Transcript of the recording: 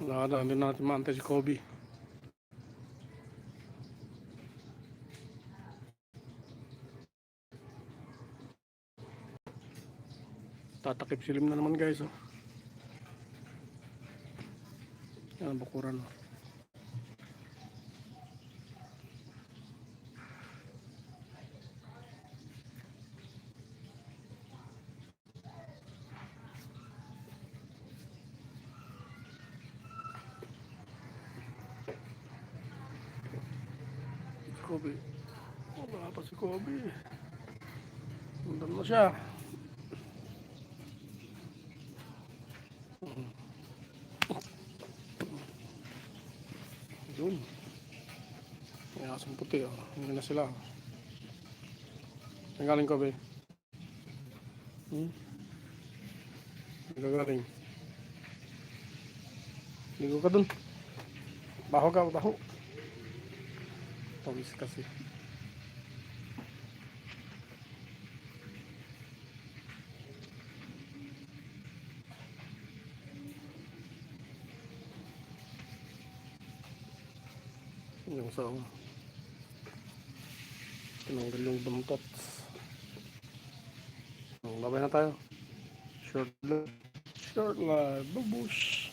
Nakadaan din natin maantay si Kobe. Tatakip silim na naman guys. Oh. Yan, bakuran. Oh. Kobe. Wala pa si Kobe. Nandun na siya. Yun. May asong puti oh. Hindi na sila. Saan galing Kobe? Hmm? Saan ka galing? Ligo ka dun. Baho ka, baho. Pawis kasi. Yung sa tinanggal yung buntot. Babay na tayo. Short live. Short live. Babush.